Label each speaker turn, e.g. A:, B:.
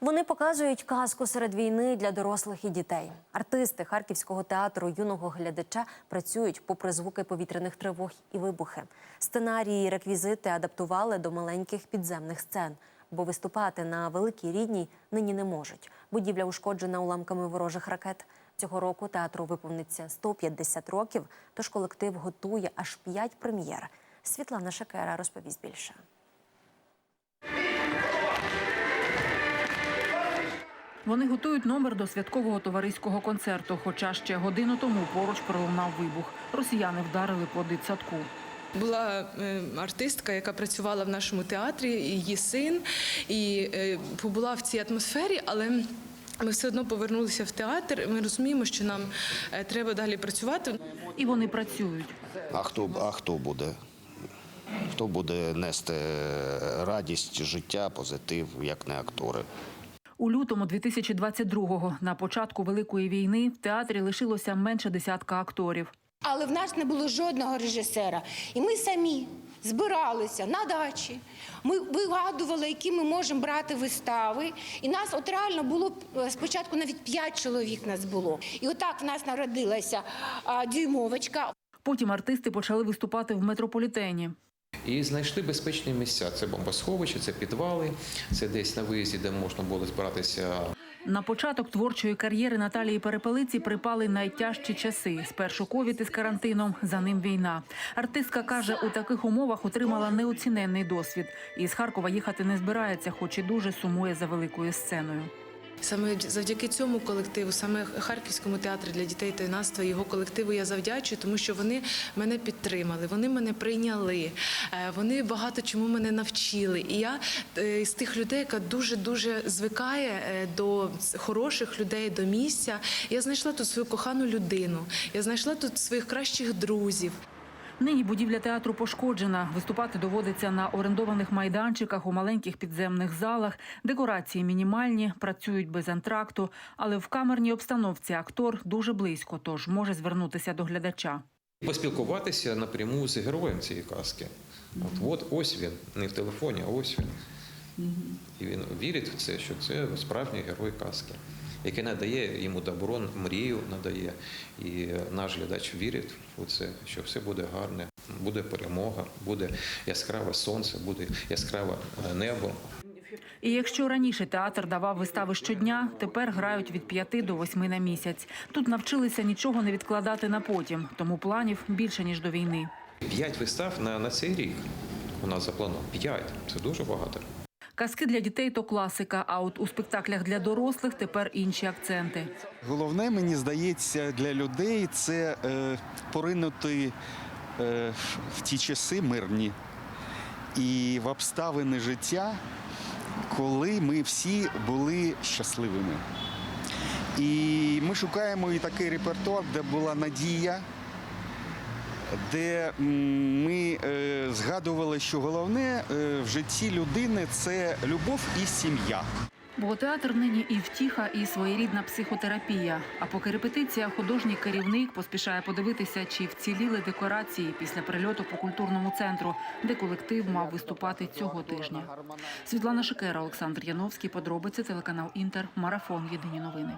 A: Вони показують казку серед війни для дорослих і дітей. Артисти харківського театру юного глядача працюють попри звуки повітряних тривог і вибухи. Сценарії і реквізити адаптували до маленьких підземних сцен, бо виступати на великій рідній нині не можуть. Будівля ушкоджена уламками ворожих ракет. Цього року театру виповниться 150 років, тож колектив готує аж п'ять прем'єр. Світлана Шекера розповість більше.
B: Вони готують номер до святкового товариського концерту. Хоча ще годину тому поруч пролунав вибух. Росіяни вдарили по дитсадку.
C: Була е, артистка, яка працювала в нашому театрі, її син, і е, побула в цій атмосфері, але. Ми все одно повернулися в театр. Ми розуміємо, що нам е, треба далі працювати.
B: І вони працюють.
D: А хто, а хто буде? Хто буде нести радість, життя, позитив, як не актори?
B: У лютому 2022-го, на початку великої війни, в театрі лишилося менше десятка акторів.
E: Але в нас не було жодного режисера. І ми самі збиралися на дачі. Ми вигадували, які ми можемо брати вистави. І нас от реально було е, спочатку навіть п'ять чоловік нас було. І отак в нас народилася дюймовочка.
B: Потім артисти почали виступати в метрополітені.
F: І знайшли безпечні місця. Це бомбосховища, це підвали, це десь на виїзді, де можна було збиратися
B: На початок творчої кар'єри Наталії Перепелиці припали найтяжчі часи. Спершу ковід із карантином, за ним війна. Артистка каже, у таких умовах отримала неоціненний досвід. І з Харкова їхати не збирається, хоч і дуже сумує за великою сценою.
C: Саме завдяки цьому колективу, саме Харківському театрі для дітей та юнацтва, його колективу я завдячую, тому що вони мене підтримали, вони мене прийняли, е, вони багато чому мене навчили. І я е, з тих людей, яка дуже дуже звикає е, до хороших людей, до місця. Я знайшла тут свою кохану людину, я знайшла тут своїх кращих друзів.
B: Нині будівля театру пошкоджена. Виступати доводиться на орендованих майданчиках у маленьких підземних залах. Декорації мінімальні, працюють без антракту, але в камерній обстановці актор дуже близько, тож може звернутися до глядача.
F: поспілкуватися напряму з героєм цієї казки. От, от ось він, не в телефоні, а ось він. І він вірить в це, що це справжній герой казки, який надає йому добро, мрію надає. І наш глядач вірить у це, що все буде гарне, буде перемога, буде яскраве сонце, буде яскраве е, небо.
B: І якщо раніше театр давав вистави щодня, тепер грають від 5 до 8 на місяць. Тут навчилися нічого не відкладати на потім, тому планів більше ніж до війни.
F: П'ять вистав на, на цей рік у нас заплановано. П'ять це дуже багато.
B: Казки для дітей то класика. А от у спектаклях для дорослих тепер інші акценти.
G: Головне, мені здається, для людей це е, поринути е, в ті часи мирні і в обставини життя, коли ми всі були щасливими. І ми шукаємо і такий репертуар, де була надія, де ми е, згадували, що головне е, в житті людини це любов і сім'я.
B: Бо театр нині і втіха, і своєрідна психотерапія. А поки репетиція, художній керівник поспішає подивитися, чи вціліли декорації після прильоту по культурному центру, де колектив мав виступати цього тижня. Світлана Шикера, Олександр Яновський. Подробиці телеканал Інтер. Марафон. Єдині новини.